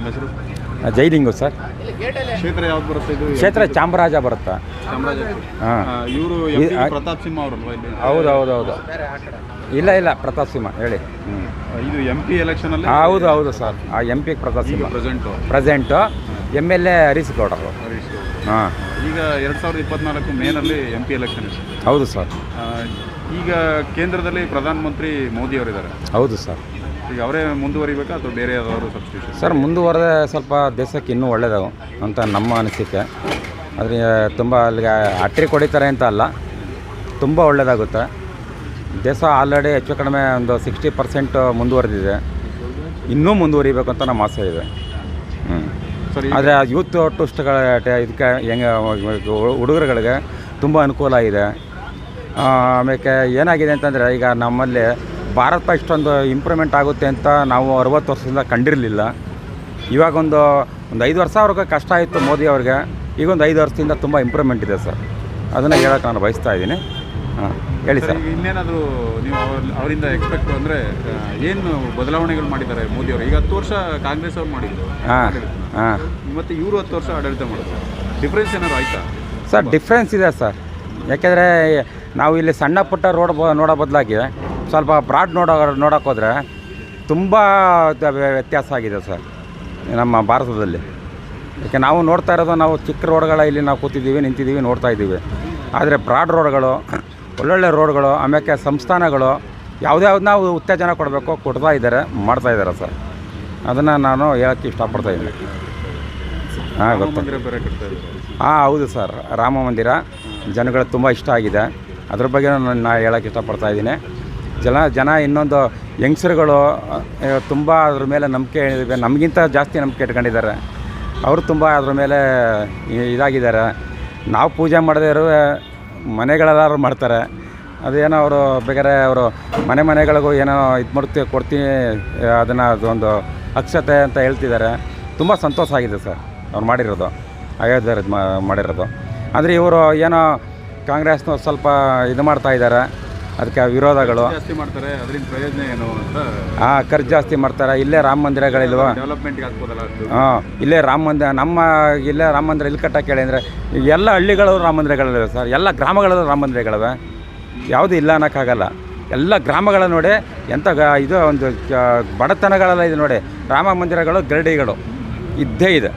ತಮ್ಮ ಹೆಸರು? ಜೈಲಿಂಗು ಸರ್. ಕ್ಷೇತ್ರ ಯಾವ್ದು ಬರುತ್ತೆ ಇದು? ಕ್ಷೇತ್ರ ಚಾಮರಾಜ ಬರುತ್ತಾ? ಹಾಂ. ಇವರು ಪ್ರತಾಪ್ ಸಿಂಹ ಅವರಲ್ವಾ ಇಲ್ಲಿ? ಹೌದು ಹೌದು ಹೌದು ಇಲ್ಲ ಇಲ್ಲ ಪ್ರತಾಪ್ ಸಿಂಹ ಹೇಳಿ. ಹ್ಞೂ ಇದು ಎಂ ಪಿ ಎಲೆಕ್ಷನ್ ಅಲ್ಲಿ? ಹೌದು ಹೌದು ಸರ್. ಆ M P Pratap Simha. Present present M L A Harish ಗೌಡರು ಅವರು. ಗೌಡ. ಹಾಂ. ಈಗ ಎರಡು ಸಾವಿರದ ಇಪ್ಪತ್ನಾಲ್ಕು ಮೇನಲ್ಲಿ ಎಂ ಪಿ ಎಲೆಕ್ಷನ್ ಇದೆ. ಹೌದು ಸರ್. ಈಗ ಕೇಂದ್ರದಲ್ಲಿ ಪ್ರಧಾನಮಂತ್ರಿ ಮೋದಿ ಅವರಿದ್ದಾರೆ. ಹೌದು ಸರ್. ಈಗ ಅವರೇ ಮುಂದುವರಿಬೇಕಾ ಅಥವಾ ಬೇರೆ ಯಾವ್ದಾದ್ರು ಸಬ್ಸ್ಟಿಟ್ಯೂಷನ್ ಸರ್ ಮುಂದುವರೆದ ಸ್ವಲ್ಪ ದೇಶಕ್ಕೆ ಇನ್ನೂ ಒಳ್ಳೆಯದು ಅಂತ ನಮ್ಮ ಅನಿಸಿಕೆ. ಆದರೆ ತುಂಬ ಅಲ್ಲಿಗೆ ಅಟ್ರಿ ಕೊಡಿತಾರೆ ಅಂತ ಅಲ್ಲ ತುಂಬ ಒಳ್ಳೆಯದಾಗುತ್ತೆ ದೇಶ ಆಲ್ರೆಡಿ ಹೆಚ್ಚು ಕಡಿಮೆ ಒಂದು ಸಿಕ್ಸ್ಟಿ ಪರ್ಸೆಂಟ್ ಮುಂದುವರೆದಿದೆ. ಇನ್ನೂ ಮುಂದುವರಿಬೇಕು ಅಂತ ನಮ್ಮ ಆಸೆ ಇದೆ. ಹ್ಞೂ ಸರಿ ಆದರೆ ಯೂತ್ ಟೂಸ್ಟ್ಗಳ ಇದಕ್ಕೆ ಹೆಂಗೆ ಹುಡುಗರುಗಳಿಗೆ ತುಂಬ ಅನುಕೂಲ ಇದೆ ಆಮೇಲೆ ಏನಾಗಿದೆ ಅಂತಂದರೆ ಈಗ ನಮ್ಮಲ್ಲಿ ಭಾರತ ಇಷ್ಟೊಂದು ಇಂಪ್ರೂವ್ಮೆಂಟ್ ಆಗುತ್ತೆ ಅಂತ ನಾವು ಅರವತ್ತು ವರ್ಷದಿಂದ ಕಂಡಿರಲಿಲ್ಲ. ಇವಾಗೊಂದು ಒಂದು ಐದು ವರ್ಷ ಅವ್ರಿಗೆ ಕಷ್ಟ ಆಯಿತು ಮೋದಿ ಅವ್ರಿಗೆ. ಈಗ ಒಂದು ಐದು ವರ್ಷದಿಂದ ತುಂಬ ಇಂಪ್ರೂವ್ಮೆಂಟ್ ಇದೆ ಸರ್. ಅದನ್ನು ಹೇಳೋಕೆ ನಾನು ಬಯಸ್ತಾ ಇದ್ದೀನಿ. ಹಾಂ ಹೇಳಿ ಸರ್. ಇನ್ನೇನಾದರೂ ನೀವು ಅವ್ರ- ಅವರಿಂದ ಎಕ್ಸ್ಪೆಕ್ಟ್ ಅಂದರೆ ಏನು ಬದಲಾವಣೆಗಳು ಮಾಡಿದ್ದಾರೆ ಮೋದಿ ಅವರು? ಈಗ ಹತ್ತು ವರ್ಷ ಕಾಂಗ್ರೆಸ್ ಅವ್ರು ಮಾಡಿದ್ರು. ಹಾಂ. ಹಾಂ. ಮತ್ತು ಇವರು ಹತ್ತು ವರ್ಷ ಆಡಳಿತ ಮಾಡಿದ್ರು. ಡಿಫ್ರೆನ್ಸ್ ಏನಾದ್ರು ಆಯ್ತಾ? ಸರ್ ಡಿಫ್ರೆನ್ಸ್ ಇದೆ ಸರ್. ಯಾಕೆಂದರೆ ನಾವು ಇಲ್ಲಿ ಸಣ್ಣ ಪುಟ್ಟ ರೋಡ್ ಬ ನೋಡೋ ಬದಲಾಗಿ ಸ್ವಲ್ಪ ಬ್ರಾಡ್ ನೋಡೋ ನೋಡೋಕೆ ಹೋದರೆ ತುಂಬ ವ್ಯತ್ಯಾಸ ಆಗಿದೆ ಸರ್ ನಮ್ಮ ಭಾರತದಲ್ಲಿ. ಯಾಕೆ ನಾವು ನೋಡ್ತಾ ಇರೋದು ನಾವು ಚಿಕ್ಕ ರೋಡ್ಗಳ ಇಲ್ಲಿ ನಾವು ಕೂತಿದ್ದೀವಿ ನಿಂತಿದ್ದೀವಿ ನೋಡ್ತಾ ಇದ್ದೀವಿ. ಆದರೆ ಬ್ರಾಡ್ ರೋಡ್ಗಳು ಒಳ್ಳೊಳ್ಳೆ ರೋಡ್ಗಳು ಆಮೇಲೆ ಸಂಸ್ಥಾನಗಳು ಯಾವುದ್ಯಾವ್ದು ನಾವು ಉತ್ತೇಜನ ಕೊಡಬೇಕು ಕೊಡ್ತಾ ಇದ್ದಾರೆ ಮಾಡ್ತಾ ಇದ್ದಾರೆ ಸರ್. ಅದನ್ನು ನಾನು ಹೇಳೋಕ್ಕೆ ಇಷ್ಟಪಡ್ತಾ ಇದ್ದೀನಿ. ಹಾಂ ಗೊತ್ತು. ಹಾಂ ಹೌದು ಸರ್. ರಾಮ ಮಂದಿರ ಜನಗಳಿಗೆ ತುಂಬ ಇಷ್ಟ ಆಗಿದೆ. ಅದ್ರ ಬಗ್ಗೆ ನಾನು ನಾ ಹೇಳೋಕ್ಕೆ ಇಷ್ಟಪಡ್ತಾ ಇದ್ದೀನಿ. ಜನ ಜನ ಇನ್ನೊಂದು ಯಂಗ್ಸ್ರುಗಳು ತುಂಬ ಅದ್ರ ಮೇಲೆ ನಂಬಿಕೆ ಇದೆ ನಮಗಿಂತ ಜಾಸ್ತಿ ನಂಬಿಕೆ ಇಟ್ಕೊಂಡಿದ್ದಾರೆ. ಅವರು ತುಂಬ ಅದ್ರ ಮೇಲೆ ಇದಾಗಿದ್ದಾರೆ. ನಾವು ಪೂಜೆ ಮಾಡದೇ ಇರೋ ಮನೆಗಳೆಲ್ಲರೂ ಮಾಡ್ತಾರೆ. ಅದೇನೋ ಅವರು ಬೇಕಾದ್ರೆ ಅವರು ಮನೆ ಮನೆಗಳಿಗೂ ಏನೋ ಇದು ಮಾಡ್ತೀವಿ ಕೊಡ್ತೀನಿ ಅದನ್ನು ಅದೊಂದು ಅಕ್ಷತೆ ಅಂತ ಹೇಳ್ತಿದ್ದಾರೆ. ತುಂಬ ಸಂತೋಷ ಆಗಿದೆ ಸರ್, ಅವ್ರು ಮಾಡಿರೋದು ಅಯೋಧ್ಯೆ ಮಾಡಿರೋದು. ಆದರೆ ಇವರು ಏನೋ ಕಾಂಗ್ರೆಸ್ನವ್ರು ಸ್ವಲ್ಪ ಇದು ಮಾಡ್ತಾ ಇದ್ದಾರೆ. ಅದಕ್ಕೆ ವಿರೋಧಗಳು. ಜಾಸ್ತಿ ಮಾಡ್ತಾರೆ ಅದರಿಂದ ಪ್ರಯೋಜನ ಏನು ಅಂತ. ಹಾಂ ಖರ್ಚು ಜಾಸ್ತಿ ಮಾಡ್ತಾರೆ. ಇಲ್ಲೇ ರಾಮ ಮಂದಿರಗಳಿಲ್ವಾ? ಡೆವಲಪ್ಮೆಂಟ್ಗೆ ಹಾಕ್ಬೋದಲ್ಲ ಅದು. ಹಾಂ ಇಲ್ಲೇ ರಾಮ ಮಂದಿರ ನಮ್ಮ ಇಲ್ಲೇ ರಾಮ ಮಂದಿರ ಇಲ್ಲಿ ಕಟ್ಟಕ್ಕೆ ಹೇಳಿ ಅಂದರೆ ಎಲ್ಲ ಹಳ್ಳಿಗಳು ರಾಮ ಮಂದಿರಗಳಿವೆ ಸರ್. ಎಲ್ಲ ಗ್ರಾಮಗಳಲ್ಲೂ ರಾಮ ಮಂದಿರಗಳಿವೆ. ಯಾವುದೂ ಇಲ್ಲ ಅನ್ನೋಕ್ಕಾಗಲ್ಲ. ಎಲ್ಲ ಗ್ರಾಮಗಳ ನೋಡಿ ಎಂಥ ಗ- ಇದು ಒಂದು ಬಡತನಗಳೆಲ್ಲ ಇದೆ ನೋಡಿ. ರಾಮ ಮಂದಿರಗಳು ಗರಡಿಗಳು. ಇದ್ದೇ ಇದೆ.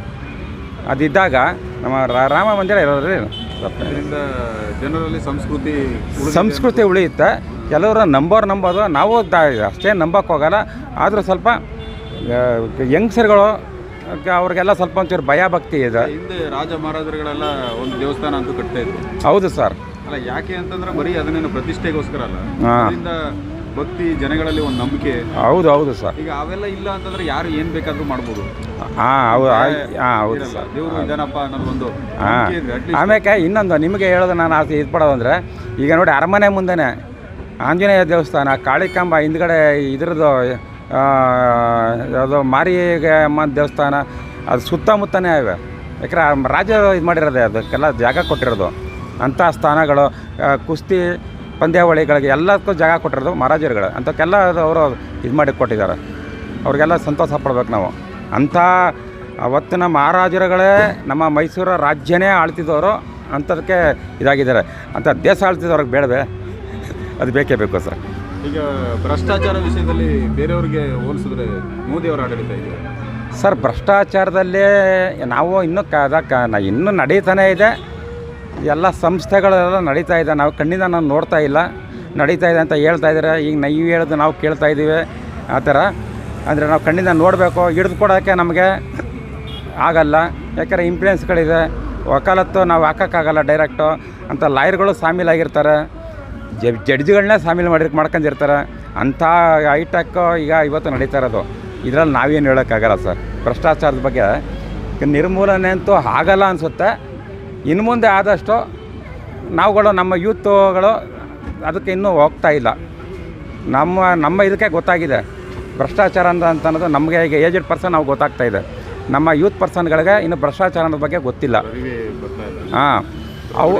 ಅದಿದ್ದಾಗ ನಮ್ಮ ರಾಮ ಮಂದಿರ ತಪ್ಪೇನಿಲ್ಲ. ಇದರಿಂದ ಜನರಲ್ಲಿ ಸಂಸ್ಕೃತಿ ಸಂಸ್ಕೃತಿ ಉಳಿಯುತ್ತೆ. ಕೆಲವರು ನಂಬೋರು ನಂಬೋದು. ನಾವು ಅಷ್ಟೇ ನಂಬಕ್ಕೆ ಹೋಗಲ್ಲ. ಆದರೂ ಸ್ವಲ್ಪ ಯಂಗ್ಸರ್ಗಳು ಅವ್ರಿಗೆಲ್ಲ ಸ್ವಲ್ಪ ಒಂಚೂರು ಭಯ ಭಕ್ತಿ ಇದೆ. ಹಿಂದೆ ರಾಜ ಮಹಾರಾಜರುಗಳೆಲ್ಲ ಒಂದು ದೇವಸ್ಥಾನ ಅಂತೂ ಕಟ್ತಾ ಇದ್ರು. ಹೌದು ಸರ್. ಅಲ್ಲ ಯಾಕೆ ಅಂತಂದ್ರೆ ಬರೀ ಅದನ್ನೇನು ಪ್ರತಿಷ್ಠೆಗೋಸ್ಕರ ಅಲ್ಲ. ಭಕ್ತಿ ಜನಗಳಲ್ಲಿ ಒಂದು ನಂಬಿಕೆ. ಹೌದು ಹೌದು ಸರ್. ಈಗ ಅವೆಲ್ಲ ಇಲ್ಲ ಅಂತಂದ್ರೆ ಯಾರು ಏನ್ ಬೇಕಾದ್ರೂ ಮಾಡ್ಬೋದು. ಹಾಂ ಹೌದು ಹಾಂ ಹೌದು ಸರ್. ದೇವರು ಇದಾನಪ್ಪ ಆಮೇಲೆ ಇನ್ನೊಂದು ನಿಮಗೆ ಹೇಳೋದು ನಾನು ಆಸೆ ಇದು ಪಡೋದು ಅಂದರೆ ಈಗ ನೋಡಿ ಅರಮನೆ ಮುಂದೆನೇ ಆಂಜನೇಯ ದೇವಸ್ಥಾನ ಕಾಳಿಕಾಂಬ ಹಿಂದ್ಗಡೆ ಇದ್ರದ್ದು ಯಾವುದೋ ಮಾರಿಗೆ ಅಮ್ಮ ದೇವಸ್ಥಾನ ಅದು ಸುತ್ತಮುತ್ತನೇ ಇವೆ. ಯಾಕಂದ್ರೆ ರಾಜರು ರಾಜ ಇದು ಮಾಡಿರೋದೆ ಅದಕ್ಕೆಲ್ಲ ಜಾಗ ಕೊಟ್ಟಿರೋದು. ಅಂಥ ಸ್ಥಾನಗಳು ಕುಸ್ತಿ ಪಂದ್ಯಾವಳಿಗಳಿಗೆ ಎಲ್ಲದಕ್ಕೂ ಜಾಗ ಕೊಟ್ಟಿರೋದು ಮಹಾರಾಜರುಗಳು. ಅಂಥಕ್ಕೆಲ್ಲ ಅವರು ಇದು ಮಾಡಿ ಕೊಟ್ಟಿದ್ದಾರೆ. ಅವ್ರಿಗೆಲ್ಲ ಸಂತೋಷ ಪಡ್ಬೇಕು ನಾವು. ಅಂಥ ಅವತ್ತಿನ ಮಹಾರಾಜರುಗಳೇ ನಮ್ಮ ಮೈಸೂರು ರಾಜ್ಯನೇ ಆಳ್ತಿದ್ದವರು ಅಂಥದಕ್ಕೆ ಇದಾಗಿದ್ದಾರೆ. ಅಂಥ ದೇಶ ಆಳ್ತಿದ್ದವ್ರಿಗೆ ಬೇಡವೆ? ಅದು ಬೇಕೇ ಬೇಕು ಸರ್. ಈಗ ಭ್ರಷ್ಟಾಚಾರ ವಿಷಯದಲ್ಲಿ ಬೇರೆಯವ್ರಿಗೆ ಹೋಲಿಸಿದ್ರೆ ಮೋದಿ ಅವರ ಆಡಳಿತ ಇದೆ ಸರ್ ಭ್ರಷ್ಟಾಚಾರದಲ್ಲಿ ನಾವು ಇನ್ನೂ ಕ ಇನ್ನೂ ನಡೀತಾನೇ ಇದೆ. ಎಲ್ಲ ಸಂಸ್ಥೆಗಳೆಲ್ಲ ನಡೀತಾ ಇದೆ. ನಾವು ಕಣ್ಣಿಂದ ನಾವು ನೋಡ್ತಾ ಇಲ್ಲ. ನಡೀತಾ ಇದೆ ಅಂತ ಹೇಳ್ತಾ ಇದ್ದಾರೆ. ಈಗ ನೀವು ಹೇಳೋದು ನಾವು ಕೇಳ್ತಾ ಇದ್ದೀವಿ. ಆ ಥರ. ಅಂದರೆ ನಾವು ಕಣ್ಣಿಂದ ನೋಡಬೇಕು. ಹಿಡಿದು ಕೊಡೋಕ್ಕೆ ನಮಗೆ ಆಗಲ್ಲ. ಯಾಕಂದರೆ ಇಂಪ್ಲೂಯೆನ್ಸ್ಗಳಿದೆ ವಕಾಲತ್ತು ನಾವು ಹಾಕೋಕ್ಕಾಗಲ್ಲ ಡೈರೆಕ್ಟು ಅಂತ ಲಾಯರ್ಗಳು ಸಾಮೀಲಾಗಿರ್ತಾರೆ ಜಡ್, ಜಡ್ಜ್ಗಳನ್ನೇ ಸಾಮೀಲು ಮಾಡಿ, ಮಾಡ್ಕೊಂಡಿರ್ತಾರೆ. ಅಂಥ ಹೈಟೆಕ್ ಈಗ ಇವತ್ತು ನಡೀತಾ ಇರೋದು. ಇದರಲ್ಲಿ ನಾವೇನು ಹೇಳೋಕ್ಕಾಗಲ್ಲ ಸರ್. ಭ್ರಷ್ಟಾಚಾರದ ಬಗ್ಗೆ ನಿರ್ಮೂಲನೆ ಅಂತೂ ಆಗಲ್ಲ ಅನಿಸುತ್ತೆ. ಇನ್ನು ಮುಂದೆ ಆದಷ್ಟು ನಾವುಗಳು ನಮ್ಮ ಯೂತ್ಗಳು ಅದಕ್ಕೆ ಇನ್ನೂ ಹೋಗ್ತಾ ಇಲ್ಲ. ನಮ್ಮ ನಮ್ಮ ಇದಕ್ಕೆ ಗೊತ್ತಾಗಿದೆ. ಭ್ರಷ್ಟಾಚಾರ ಅಂತ ಅಂತ ಅನ್ನೋದು ನಮಗೆ ಈಗ ಏಜೆಡ್ ಪರ್ಸನ್ ನಾವು ಗೊತ್ತಾಗ್ತಾ ಇದೆ. ನಮ್ಮ ಯೂತ್ ಪರ್ಸನ್ಗಳಿಗೆ ಇನ್ನು ಭ್ರಷ್ಟಾಚಾರ ಅನ್ನೋದ್ರ ಬಗ್ಗೆ ಗೊತ್ತಿಲ್ಲ. ಹಾಂ ಅವು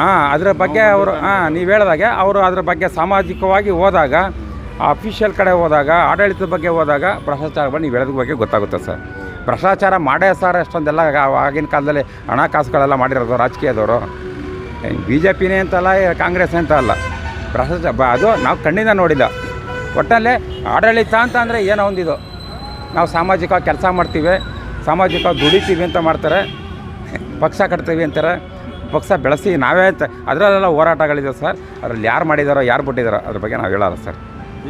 ಹಾಂ ಅದರ ಬಗ್ಗೆ ಅವರು ಹಾಂ ನೀವು ಹೇಳಿದಾಗೆ ಅವರು ಅದ್ರ ಬಗ್ಗೆ ಸಾಮಾಜಿಕವಾಗಿ ಹೋದಾಗ ಆಫೀಷಿಯಲ್ ಅಫಿಷಿಯಲ್ ಕಡೆ ಹೋದಾಗ ಆಡಳಿತದ ಬಗ್ಗೆ ಹೋದಾಗ ಭ್ರಷ್ಟಾಚಾರ ಬಗ್ಗೆ ನೀವು ಹೇಳೋದ್ರ ಬಗ್ಗೆ ಗೊತ್ತಾಗುತ್ತೆ ಸರ್. ಭ್ರಷ್ಟಾಚಾರ ಮಾಡೇ ಸರ್ ಅಷ್ಟೊಂದೆಲ್ಲ ಆಗಿನ ಕಾಲದಲ್ಲಿ ಹಣಕಾಸುಗಳೆಲ್ಲ ಮಾಡಿರೋದು ರಾಜಕೀಯದವರು. ಬಿ ಜೆ ಪಿನೇ ಅಂತಲ್ಲ ಕಾಂಗ್ರೆಸ್ ಅಂತ ಅಲ್ಲ. ಭ್ರಷ್ಟಾಚಾರ ಅದು ನಾವು ಕಣ್ಣಿಂದ ನೋಡಿಲ್ಲ. ಒಟ್ಟಲ್ಲಿ ಆಡಳಿತ ಅಂತ ಅಂದರೆ ಏನೋ ಒಂದಿದು. ನಾವು ಸಾಮಾಜಿಕ ಕೆಲಸ ಮಾಡ್ತೀವಿ ಸಾಮಾಜಿಕ ದುಡಿತೀವಿ ಅಂತ ಮಾಡ್ತಾರೆ, ಪಕ್ಷ ಕಟ್ತೀವಿ ಅಂತಾರೆ, ಪಕ್ಷ ಬೆಳೆಸಿ ನಾವೇ ಅಂತ. ಅದರಲ್ಲೆಲ್ಲ ಹೋರಾಟಗಳಿದೆ ಸರ್. ಅದರಲ್ಲಿ ಯಾರು ಮಾಡಿದಾರೋ, ಯಾರು ಬಿಟ್ಟಿದ್ದಾರೋ ಅದ್ರ ಬಗ್ಗೆ ನಾವು ಹೇಳಲ್ಲ ಸರ್.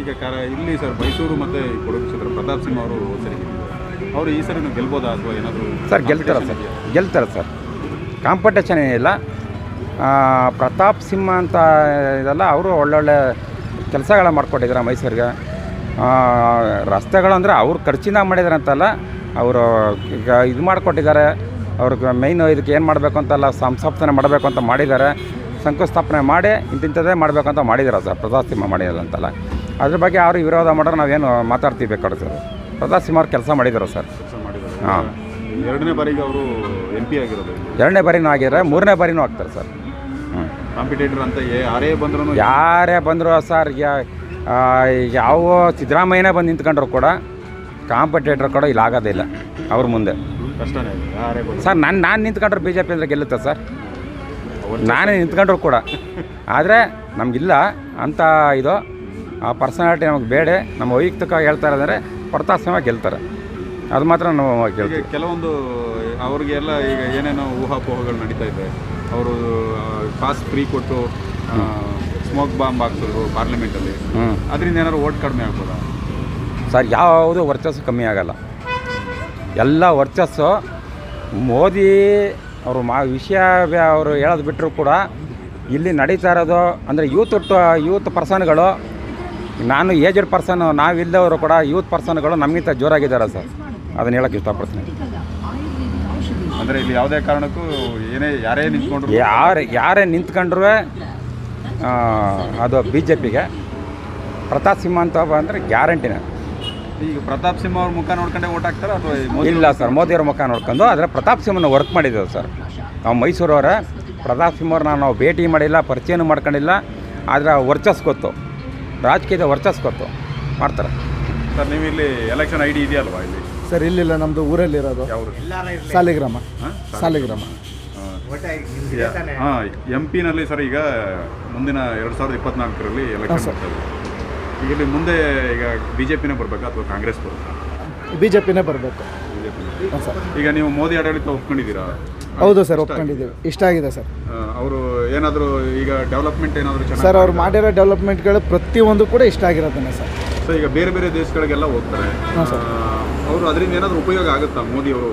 ಈಗ ಇಲ್ಲಿ ಸರ್ ಮೈಸೂರು ಮತ್ತು ಕೊಡಗು ಪ್ರತಾಪ್ ಸಿಂಹ ಅವರು ಸರಿ. ಅವರು ಈ ಸರಿ ಗೆಲ್ಬೋದಾ ಅಥವಾ ಏನಾದರೂ ಸರ್ ಗೆಲ್ತಾರೆ ಸರ್. ಗೆಲ್ತಾರೆ ಸರ್. ಕಾಂಪಿಟೇಷನ್ ಏನಿಲ್ಲ. ಪ್ರತಾಪ್ ಸಿಂಹ ಅಂತ ಇದೆಲ್ಲ ಅವರು ಒಳ್ಳೊಳ್ಳೆ ಕೆಲಸಗಳ ಮಾಡಿಕೊಟ್ಟಿದ್ದಾರೆ ಮೈಸೂರಿಗೆ. ಆ, ರಸ್ತೆಗಳು ಅಂದರೆ ಅವ್ರು ಖರ್ಚಿನ ಮಾಡಿದ್ದಾರೆ ಅಂತಲ್ಲ ಅವರು ಈಗ ಇದು ಮಾಡಿಕೊಟ್ಟಿದ್ದಾರೆ. ಅವ್ರಿಗೆ ಮೈನ್ ಇದಕ್ಕೆ ಏನು ಮಾಡಬೇಕು ಅಂತಲ್ಲ ಸಂಸ್ಥಾಪನೆ ಮಾಡಬೇಕು ಅಂತ ಮಾಡಿದ್ದಾರೆ. ಶಂಕುಸ್ಥಾಪನೆ ಮಾಡಿ ಇಂತಿಂಥದ್ದೇ ಮಾಡಬೇಕು ಅಂತ ಮಾಡಿದ್ದಾರೆ ಸರ್ ಪ್ರತಾಪ್ ಸಿಂಹ ಮಾಡಿದ್ದಾರೆ ಅಂತಲ್ಲ ಅದ್ರ ಬಗ್ಗೆ ಅವ್ರಿಗೆ ವಿರೋಧ ಮಾಡೋರು ನಾವೇನು ಮಾತಾಡ್ತೀವಿ ಬೇಕಾದ್ರೆ ಸರ್. ಪ್ರತಾಪ್ ಸಿಂಹ ಅವ್ರು ಕೆಲಸ ಮಾಡಿದ್ದಾರೆ ಸರ್. ಮಾಡಿದ್ದಾರೆ. ಹಾಂ. ಎರಡನೇ ಬಾರಿಗೆ ಅವರು ಎಂ ಪಿ ಆಗಿರೋದು ಎರಡನೇ ಬಾರಿನೂ ಆಗಿದ್ದಾರೆ ಮೂರನೇ ಬಾರಿನೂ ಆಗ್ತಾರೆ ಸರ್. ಕಾಂಪಿಟೇಟರ್ ಅಂತ ಯಾರೇ ಬಂದ್ರು ಯಾರೇ ಬಂದರು ಸರ್ ಯಾವ ಸಿದ್ದರಾಮಯ್ಯನೇ ಬಂದು ನಿಂತ್ಕೊಂಡ್ರು ಕೂಡ ಕಾಂಪಿಟೇಟರ್ ಕೂಡ ಇಲ್ಲಿ ಆಗೋದಿಲ್ಲ ಅವ್ರ ಮುಂದೆ. ಕಷ್ಟನೇ ಸರ್ ನಾನು ನಾನು ನಿಂತ್ಕೊಂಡ್ರು ಬಿ ಜೆ ಪಿ ಅಂದರೆ ಗೆಲ್ಲುತ್ತೆ ಸರ್? ನಾನೇ ನಿಂತ್ಕೊಂಡ್ರು ಕೂಡ. ಆದರೆ ನಮಗಿಲ್ಲ ಅಂತ ಇದು. ಆ ಪರ್ಸನಾಲಿಟಿ ನಮಗೆ ಬೇಡ. ನಮ್ಮ ವೈಯಕ್ತಿಕವಾಗಿ ಹೇಳ್ತಾ ಇರೋದಂದರೆ ಪ್ರತಾಪ್ ಸಮಯ ಗೆಲ್ತಾರೆ. ಅದು ಮಾತ್ರ ನಾವು ಈಗ ಗೆಲ್ತೀವಿ ಕೆಲವೊಂದು ಅವ್ರಿಗೆಲ್ಲ ಈಗ ಏನೇನೋ ಊಹಾಪೋಹಗಳು ನಡೀತಾ ಇದೆ. ಅವರು ಪಾಸ್ ಫ್ರೀ ಕೊಟ್ಟು ಸ್ಮೋಕ್ ಬಾಂಬ್ ಹಾಕ್ಸಿದ್ರು ಪಾರ್ಲಿಮೆಂಟಲ್ಲಿ ಹ್ಞೂ ಅದರಿಂದ ಏನಾದ್ರು ಓಟ್ ಕಡಿಮೆ ಆಗ್ಬೋದಾ? ಸರ್ ಯಾವುದು ವರ್ಚಸ್ಸು ಕಮ್ಮಿ ಆಗಲ್ಲ. ಎಲ್ಲ ವರ್ಚಸ್ಸು ಮೋದಿ ಅವರು ಮಾ ವಿಷಯ ವ್ಯ- ಅವರು ಹೇಳೋದು ಬಿಟ್ಟರು ಕೂಡ ಇಲ್ಲಿ ನಡೀತಾ ಇರೋದು ಅಂದರೆ ಯೂತ್ ಯೂತ್ ಪರ್ಸನ್ಗಳು ನಾನು ಏಜೆಡ್ ಪರ್ಸನ್ ನಾವಿಲ್ಲವರು ಕೂಡ ಯೂತ್ ಪರ್ಸನ್ಗಳು ನಮಗಿಂತ ಜೋರಾಗಿದ್ದಾರೆ ಸರ್. ಅದನ್ನು ಹೇಳೋಕ್ಕೆ ಇಷ್ಟಪಡ್ತೀನಿ. ಅಂದರೆ ಇಲ್ಲಿ ಯಾವುದೇ ಕಾರಣಕ್ಕೂ ಏನೇ ಯಾರೇ ನಿಂತ್ಕೊಂಡ್ರು ಯಾರು ಯಾರೇ ನಿಂತ್ಕೊಂಡ್ರೂ ಅದು ಬಿ ಜೆ ಪಿಗೆ ಪ್ರತಾಪ್ ಸಿಂಹ ಅಂತ ಅಂದರೆ ಗ್ಯಾರಂಟಿನೇ. ಈಗ ಪ್ರತಾಪ್ ಸಿಂಹ ಅವ್ರ ಮುಖ ನೋಡ್ಕೊಂಡೆ ಓಟ್ ಹಾಕ್ತಾರೆ ಅಥವಾ ಮೋದಿ ಇಲ್ಲ ಸರ್ ಮೋದಿಯವ್ರ ಮುಖ ನೋಡ್ಕೊಂಡು ಆದರೆ ಪ್ರತಾಪ್ ಸಿಂಹನ ವರ್ಕ್ ಮಾಡಿದ್ದೇವೆ ಸರ್. ನಾವು ಮೈಸೂರವರ ಪ್ರತಾಪ್ ಸಿಂಹವ್ರನ್ನ ನಾವು ಭೇಟಿ ಮಾಡಿಲ್ಲ ಪರಿಚಯನೂ ಮಾಡ್ಕೊಂಡಿಲ್ಲ ಆದರೆ ವರ್ಚಸ್ ಗೊತ್ತು. ರಾಜಕೀಯದ ವರ್ಚಸ್ ಗೊತ್ತು ಮಾಡ್ತಾರೆ. ಸರ್ ನೀವು ಇಲ್ಲಿ ಎಲೆಕ್ಷನ್ ಐ ಡಿ ಇದೆಯಲ್ವಾ ಇಲ್ಲಿ? ಸರ್ ಇಲ್ಲಿಲ್ಲ ನಮ್ಮದು ಊರಲ್ಲಿರೋದು. ಸಾಲಿಗ್ರಾಮ. ಹಾಂ ಸಾಲಿಗ್ರಾಮ. ಹಾಂ. ಎಂ ಪಿನಲ್ಲಿ ಸರ್ ಈಗ ಮುಂದಿನ ಎರಡು ಸಾವಿರದ ಇಪ್ಪತ್ನಾಲ್ಕರಲ್ಲಿ ಎಲೆಕ್ಷನ್ ಬರ್ತದೆ. ಈಗ ಇಲ್ಲಿ ಮುಂದೆ ಈಗ ಬಿ ಜೆ ಪಿನೇ ಬರಬೇಕಾ ಅಥವಾ ಕಾಂಗ್ರೆಸ್ ಬರುತ್ತಾ? ಬಿ ಜೆ ಪಿನೇ ಬರಬೇಕು. ಹಾಂ ಸರ್. ಈಗ ನೀವು ಮೋದಿ ಆಡಳಿತ ಒಪ್ಕೊಂಡಿದ್ದೀರಾ? ಹೌದು ಸರ್ ಒಪ್ಕೊಂಡಿದ್ದೀವಿ. ಇಷ್ಟ ಆಗಿದೆ ಸರ್. ಅವರು ಏನಾದರೂ ಈಗ ಡೆವಲಪ್ಮೆಂಟ್ ಏನಾದರೂ ಸರ್ ಅವ್ರು ಮಾಡಿರೋ ಡೆವಲಪ್ಮೆಂಟ್ಗಳು ಪ್ರತಿಯೊಂದು ಕೂಡ ಇಷ್ಟ ಆಗಿರೋದನ್ನ ಸರ್. ಸೊ ಈಗ ಬೇರೆ ಬೇರೆ ದೇಶಗಳಿಗೆಲ್ಲ ಹೋಗ್ತಾರೆ. ಹಾಂ ಸರ್. ಅವರು ಅದರಿಂದ ಏನಾದರೂ ಉಪಯೋಗ ಆಗುತ್ತಾ ಮೋದಿ ಅವರು?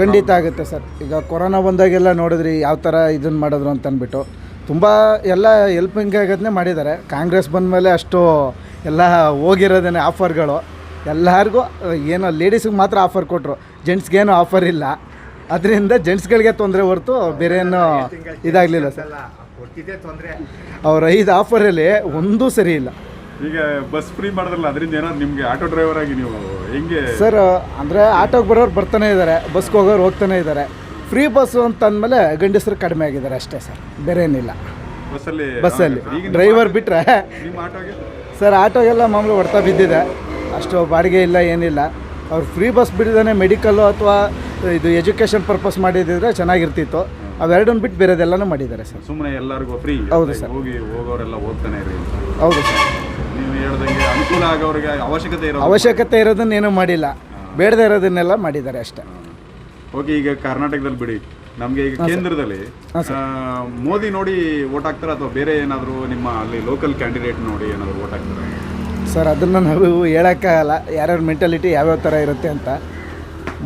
ಖಂಡಿತ ಆಗುತ್ತೆ ಸರ್. ಈಗ ಕೊರೋನಾ ಬಂದಾಗೆಲ್ಲ ನೋಡಿದ್ರಿ ಯಾವ ಥರ ಇದನ್ನು ಮಾಡಿದ್ರು ಅಂತ ಅಂದ್ಬಿಟ್ಟು. ತುಂಬ ಎಲ್ಲ ಹೆಲ್ಪಿಂಗ್ ಆಗೋದನ್ನೇ ಮಾಡಿದ್ದಾರೆ. ಕಾಂಗ್ರೆಸ್ ಬಂದ ಮೇಲೆ ಅಷ್ಟು ಎಲ್ಲ ಹೋಗಿರೋದೇನೆ ಆಫರ್ಗಳು ಎಲ್ಲರಿಗೂ ಏನೋ ಲೇಡೀಸಿಗೆ ಮಾತ್ರ ಆಫರ್ ಕೊಟ್ಟರು ಜೆಂಟ್ಸ್ಗೇನು ಆಫರ್ ಇಲ್ಲ. ಅದರಿಂದ ಜೆಂಟ್ಸ್ಗಳಿಗೆ ತೊಂದರೆ ಹೊರತು ಬೇರೆ ಏನು ಇದಾಗಲಿಲ್ಲ ಸರ್. ಅವ್ರ ಐದು ಆಫರಲ್ಲಿ ಒಂದೂ ಸರಿ ಇಲ್ಲ. ಈಗ ಬಸ್ ಫ್ರೀ ಮಾಡಿದ್ರಲ್ಲ ಅದರಿಂದ ಏನಾದ್ರು ನಿಮಗೆ ಆಟೋ ಡ್ರೈವರ್ ಆಗಿ ನೀವು ಹೆಂಗೆ ಸರ್ ಅಂದರೆ ಆಟೋಗೆ ಬರೋರು ಬರ್ತಾನೆ ಇದ್ದಾರೆ ಬಸ್ಗೆ ಹೋಗೋರು ಹೋಗ್ತಾನೆ ಇದ್ದಾರೆ ಫ್ರೀ ಬಸ್ಸು ಅಂತ ಅಂದಮೇಲೆ ಗಂಡಸರು ಕಡಿಮೆ ಆಗಿದ್ದಾರೆ ಅಷ್ಟೇ ಸರ್ ಬೇರೆ ಏನಿಲ್ಲ ಬಸ್ಸಲ್ಲಿ ಬಸ್ಸಲ್ಲಿ ಡ್ರೈವರ್ ಬಿಟ್ಟರೆ ನಿಮ್ಮ ಆಟೋಗೆ ಸರ್ ಆಟೋಗೆಲ್ಲ ಮಾಮೂಲು ಹೊಡ್ತಾ ಬಿದ್ದಿದೆ. ಅಷ್ಟು ಬಾಡಿಗೆ ಇಲ್ಲ ಏನಿಲ್ಲ. ಅವ್ರು ಫ್ರೀ ಬಸ್ ಬಿಡಿದಾನೆ ಮೆಡಿಕಲ್ಲು ಅಥವಾ ಇದು ಎಜುಕೇಷನ್ ಪರ್ಪಸ್ ಮಾಡಿದ್ರೆ ಚೆನ್ನಾಗಿರ್ತಿತ್ತು. ಅವೆರಡನ್ನು ಬಿಟ್ಟು ಬೇರೆದೆಲ್ಲನೂ ಮಾಡಿದ್ದಾರೆ ಸರ್. ಸುಮ್ಮನೆ ಎಲ್ಲರಿಗೂ ಫ್ರೀ ಹೌದು ಸರ್. ಹೋಗಿ ಹೋಗೋರೆಲ್ಲ ಹೋಗ್ತಾನೆ ಇರಿ ಹೌದು ಸರ್. ನೀವು ಹೇಳ್ದಂಗೆ ಅನುಕೂಲ ಆಗೋರಿಗೆ ಅವಶ್ಯಕತೆ ಇರೋ ಅವಶ್ಯಕತೆ ಇರೋದನ್ನ ಏನೂ ಮಾಡಿಲ್ಲ. ಬೇಡದೇ ಇರೋದನ್ನೆಲ್ಲ ಮಾಡಿದ್ದಾರೆ ಅಷ್ಟೇ. ಓಕೆ ಈಗ ಕರ್ನಾಟಕದಲ್ಲಿ ಬಿಡಿ. ನಮಗೆ ಈಗ ಕೇಂದ್ರದಲ್ಲಿ ಮೋದಿ ನೋಡಿ ಓಟ್ ಹಾಕ್ತಾರೆ ಅಥವಾ ಬೇರೆ ಏನಾದರೂ ನಿಮ್ಮ ಅಲ್ಲಿ ಲೋಕಲ್ ಕ್ಯಾಂಡಿಡೇಟ್ ನೋಡಿ ಏನಾದರೂ ಓಟ್ ಹಾಕ್ತಾರೆ? ಸರ್ ಅದನ್ನು ನಾವು ಹೇಳೋಕ್ಕಾಗಲ್ಲ. ಯಾರ್ಯಾರ ಮೆಂಟಾಲಿಟಿ ಯಾವ್ಯಾವ ಥರ ಇರುತ್ತೆ ಅಂತ.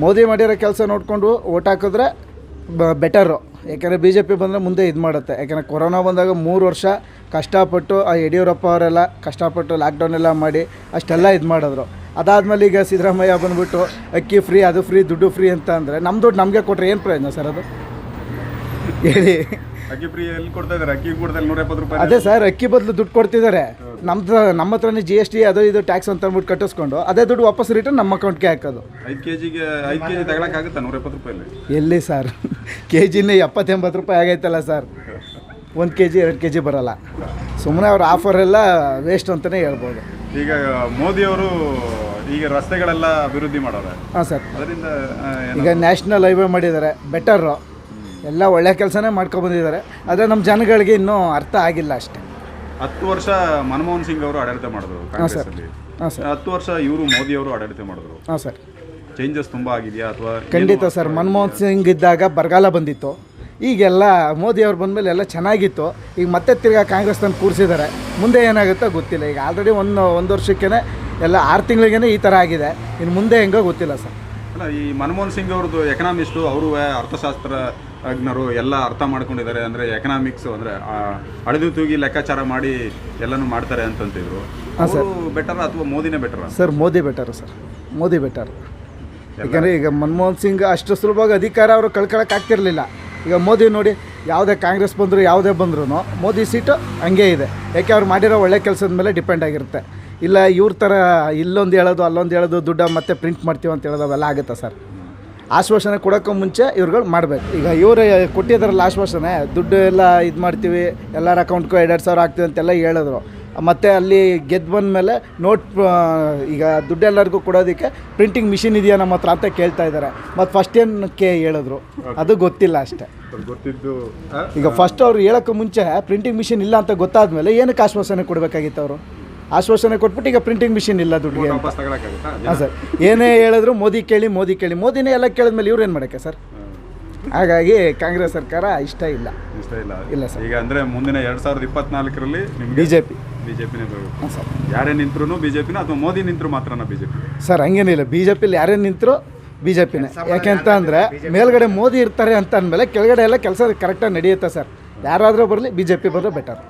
ಮೋದಿ ಮಾಡಿರೋ ಕೆಲಸ ನೋಡಿಕೊಂಡು ಓಟ್ ಹಾಕಿದ್ರೆ ಬೆಟರು ಯಾಕೆಂದರೆ ಬಿ ಜೆ ಪಿ ಬಂದರೆ ಮುಂದೆ ಇದು ಮಾಡುತ್ತೆ. ಯಾಕೆಂದರೆ ಕೊರೋನಾ ಬಂದಾಗ ಮೂರು ವರ್ಷ ಕಷ್ಟಪಟ್ಟು ಆ ಯಡಿಯೂರಪ್ಪ ಅವರೆಲ್ಲ ಕಷ್ಟಪಟ್ಟು ಲಾಕ್ಡೌನ್ ಎಲ್ಲ ಮಾಡಿ ಅಷ್ಟೆಲ್ಲ ಇದು ಮಾಡಿದ್ರು. ಅದಾದಮೇಲೆ ಈಗ ಸಿದ್ದರಾಮಯ್ಯ ಬಂದ್ಬಿಟ್ಟು ಅಕ್ಕಿ ಫ್ರೀ ಅದು ಫ್ರೀ ದುಡ್ಡು ಫ್ರೀ ಅಂತ ಅಂದರೆ ನಮ್ಮ ದುಡ್ಡು ನಮಗೆ ಕೊಟ್ಟರೆ ಏನು ಪ್ರಯೋಜನ ಸರ್ ಅದು? ಹೇಳಿ. ಅಕ್ಕಿ ಫ್ರೀ ಎಲ್ಲಿ ಕೊಡ್ತಾ ಇದ್ದಾರೆ ಅಕ್ಕಿ ಕೊಡ್ತಾರೆ ನೂರ ಎಪ್ಪತ್ತು ರೂಪಾಯಿ ಅದೇ ಸರ್ ಅಕ್ಕಿ ಬದಲು ದುಡ್ಡು ಕೊಡ್ತಿದ್ದಾರೆ. ನಮ್ದು ನಮ್ಮ ಹತ್ರನೇ ಜಿ ಎಸ್ ಟಿ ಅದು ಇದು ಟ್ಯಾಕ್ಸ್ ಅಂತ ಅಂದ್ಬಿಟ್ಟು ಕಟ್ಟಿಸ್ಕೊಂಡು ಅದೇ ದುಡ್ಡು ವಾಪಸ್ ರಿಟರ್ನ್ ನಮ್ಮ ಅಕೌಂಟ್ಗೆ ಹಾಕೋದು. ಐದು ಕೆ ಜಿಗೆ ಐದು ಕೆ ಜಿ ತಗೊಳಕ್ಕಾಗುತ್ತಾ ನೂರ ಎಪ್ಪತ್ತು ರೂಪಾಯಲ್ಲಿ ಎಲ್ಲಿ ಸರ್ ಕೆ ಜಿನೇ ಎಪ್ಪತ್ತೆಂಬತ್ತು ರೂಪಾಯಿ ಆಗೈತಲ್ಲ ಸರ್ ಒಂದು ಕೆ ಜಿ ಎರಡು ಕೆ ಜಿ ಬರೋಲ್ಲ. ಸುಮ್ಮನೆ ಅವ್ರ ಆಫರ್ ಎಲ್ಲ ವೇಸ್ಟ್ ಅಂತಲೇ ಹೇಳ್ಬೋದು. ಈಗ ಮೋದಿಯವರು ಈಗ ರಸ್ತೆಗಳೆಲ್ಲ ಅಭಿವೃದ್ಧಿ ಮಾಡೋರೆ. ಹಾಂ ಸರ್ ಅದರಿಂದ ಈಗ ನ್ಯಾಷನಲ್ ಹೈವೇ ಮಾಡಿದ್ದಾರೆ ಬೆಟರು ಎಲ್ಲ ಒಳ್ಳೆ ಕೆಲಸನೇ ಮಾಡ್ಕೊಬಂದಿದ್ದಾರೆ ಆದರೆ ನಮ್ಮ ಜನಗಳಿಗೆ ಇನ್ನೂ ಅರ್ಥ ಆಗಿಲ್ಲ ಅಷ್ಟೇ. ಹತ್ತು ವರ್ಷ ಮನಮೋಹನ್ ಸಿಂಗ್ ಅವರು ಆಡಳಿತ ಮಾಡಿದ್ರು ಕಾಂಗ್ರೆಸ್ ಅಲ್ಲಿ. ಹಾಂ ಸರ್. ಹತ್ತು ವರ್ಷ ಇವರು ಮೋದಿ ಅವರು ಆಡಳಿತ ಮಾಡಿದ್ರು. ಹಾಂ ಸರ್. ಚೇಂಜಸ್ ತುಂಬಾ ಆಗಿದೆಯಾ ಅಥವಾ ಖಂಡಿತ ಸರ್. ಮನಮೋಹನ್ ಸಿಂಗ್ ಇದ್ದಾಗ ಬರಗಾಲ ಬಂದಿತ್ತು. ಈಗೆಲ್ಲ ಮೋದಿ ಅವ್ರು ಬಂದಮೇಲೆ ಎಲ್ಲ ಚೆನ್ನಾಗಿತ್ತು. ಈಗ ಮತ್ತೆ ತಿರ್ಗಾ ಕಾಂಗ್ರೆಸ್ ತಂದು ಕೂರಿಸಿದ್ದಾರೆ. ಮುಂದೆ ಏನಾಗುತ್ತೋ ಗೊತ್ತಿಲ್ಲ. ಈಗ ಆಲ್ರೆಡಿ ಒಂದು ಒಂದು ವರ್ಷಕ್ಕೇ ಎಲ್ಲ ಆರು ತಿಂಗಳಿಗೇ ಈ ಥರ ಆಗಿದೆ. ಇನ್ನು ಮುಂದೆ ಹೆಂಗೋ ಗೊತ್ತಿಲ್ಲ ಸರ್. ಅಲ್ಲ ಈ ಮನಮೋಹನ್ ಸಿಂಗ್ ಅವ್ರದ್ದು ಎಕನಾಮಿಸ್ಟು ಅವರು ಅರ್ಥಶಾಸ್ತ್ರ ತಜ್ಞರು ಎಲ್ಲ ಅರ್ಥ ಮಾಡ್ಕೊಂಡಿದ್ದಾರೆ ಅಂದರೆ ಎಕನಾಮಿಕ್ಸ್ ಅಂದರೆ ಅಳೆದು ತೂಗಿ ಲೆಕ್ಕಾಚಾರ ಮಾಡಿ ಎಲ್ಲನೂ ಮಾಡ್ತಾರೆ ಅಂತಂತಿದ್ರು. ಸರ್. ಬೆಟರ್ ಅಥವಾ ಮೋದಿನೇ better sir Modi better sir. Modi better ಯಾಕಂದರೆ ಈಗ ಮನಮೋಹನ್ ಸಿಂಗ್ ಅಷ್ಟು ಸುಲಭವಾಗಿ ಅಧಿಕಾರ ಅವರು ಕಳ್ಕೊಳಕ್ಕೆ ಆಗ್ತಿರಲಿಲ್ಲ. ಈಗ ಮೋದಿ ನೋಡಿ ಯಾವುದೇ ಕಾಂಗ್ರೆಸ್ ಬಂದರೂ ಯಾವುದೇ ಬಂದ್ರೂ ಮೋದಿ ಸೀಟು ಹಂಗೆ ಇದೆ. ಯಾಕೆ ಅವ್ರು ಮಾಡಿರೋ ಒಳ್ಳೆ ಕೆಲಸದ ಮೇಲೆ ಡಿಪೆಂಡ್ ಆಗಿರುತ್ತೆ. ಇಲ್ಲ ಇವ್ರ ಥರ ಇಲ್ಲೊಂದು ಹೇಳೋದು ಅಲ್ಲೊಂದು ಹೇಳೋದು ದುಡ್ಡ ಮತ್ತೆ ಪ್ರಿಂಟ್ ಮಾಡ್ತೀವಿ ಅಂತ ಹೇಳೋದು ಅವೆಲ್ಲ ಆಗುತ್ತಾ ಸರ್? ಆಶ್ವಾಸನೆ ಕೊಡೋಕ್ಕೂ ಮುಂಚೆ ಇವ್ರುಗಳು ಮಾಡಬೇಕು. ಈಗ ಇವರು ಕೊಟ್ಟಿದ್ದಾರಲ್ಲ ಆಶ್ವಾಸನೆ ದುಡ್ಡು ಎಲ್ಲ ಇದು ಮಾಡ್ತೀವಿ ಎಲ್ಲರ ಅಕೌಂಟ್ಗೂ ಎರಡು ಸಾವಿರ ಆಗ್ತೀವಿ ಅಂತೆಲ್ಲ ಹೇಳಿದ್ರು. ಮತ್ತು ಅಲ್ಲಿ ಗೆದ್ದು ಬಂದಮೇಲೆ ನೋಟ್ ಈಗ ದುಡ್ಡೆಲ್ಲರಿಗೂ ಕೊಡೋದಕ್ಕೆ ಪ್ರಿಂಟಿಂಗ್ ಮಿಷಿನ್ ಇದೆಯಾ ನಮ್ಮ ಹತ್ರ ಅಂತ ಕೇಳ್ತಾ ಇದ್ದಾರೆ. ಮತ್ತು ಫಸ್ಟ್ ಏನಕ್ಕೆ ಹೇಳಿದ್ರು? ಅದು ಗೊತ್ತಿಲ್ಲ ಅಷ್ಟೇ. ಗೊತ್ತಿದ್ದು ಈಗ ಫಸ್ಟ್ ಅವ್ರು ಹೇಳೋಕ್ಕೂ ಮುಂಚೆ ಪ್ರಿಂಟಿಂಗ್ ಮಿಷಿನ್ ಇಲ್ಲ ಅಂತ ಗೊತ್ತಾದ ಮೇಲೆ ಏನಕ್ಕೆ ಆಶ್ವಾಸನೆ ಕೊಡಬೇಕಾಗಿತ್ತು ಅವರು? ಆಶ್ವಾಸನೆ ಕೊಟ್ಬಿಟ್ಟು ಈಗ ಪ್ರಿಂಟಿಂಗ್ ಮಿಷಿನ್ ಇಲ್ಲ ದುಡ್ಡಿಗೆ ಅಂತ. ವಾಪಸ್ ತಗೊಳಕ್ಕಾಗುತ್ತಾ? ಹಾಂ ಸರ್. ಏನೇ ಹೇಳಿದ್ರು ಮೋದಿ ಕೇಳಿ ಮೋದಿ ಕೇಳಿ ಮೋದಿನೇ ಎಲ್ಲ ಕೇಳಿದ್ಮೇಲೆ ಇವ್ರು ಏನು ಮಾಡೋಕ್ಕೆ ಸರ್? ಹಾಗಾಗಿ ಕಾಂಗ್ರೆಸ್ ಸರ್ಕಾರ ಇಷ್ಟ ಇಲ್ಲ. ಇಷ್ಟ ಇಲ್ಲ. ಇಲ್ಲ ಸರ್. ಈಗ ಅಂದ್ರೆ ಮುಂದಿನ ಎರಡ್ ಸಾವಿರದ ಇಪ್ಪತ್ನಾಲ್ಕರಲ್ಲಿ ಬಿಜೆಪಿ. ಬಿ ಜೆ ಪಿ ಬಿಜೆಪಿನೇ ಬರಬೇಕು ಹಾಂ ಸರ್. ಯಾರೇ ನಿಂತ್ರು ಬಿಜೆಪಿನ ಅಥವಾ ಮೋದಿ ನಿಂತ್ರು ಮಾತ್ರನ ಬಿಜೆಪಿ? ಸರ್ ಹಂಗೇನಿಲ್ಲ ಬಿ ಜೆ ಪಿಲಿ ಯಾರೇ ನಿಂತರು ಬಿಜೆಪಿನೇ. ಜೆ ಪಿನೇ ಯಾಕೆ ಅಂತ ಅಂದರೆ ಮೇಲ್ಗಡೆ ಮೋದಿ ಇರ್ತಾರೆ ಅಂತ ಅಂದಮೇಲೆ ಕೆಳಗಡೆ ಎಲ್ಲ ಕೆಲಸ ಕರೆಕ್ಟಾಗಿ ನಡೆಯುತ್ತೆ ಸರ್? ಯಾರಾದರೂ ಬರಲಿ ಬಿಜೆಪಿ ಜೆ ಪಿ ಬಂದರೆ ಬೆಟರ್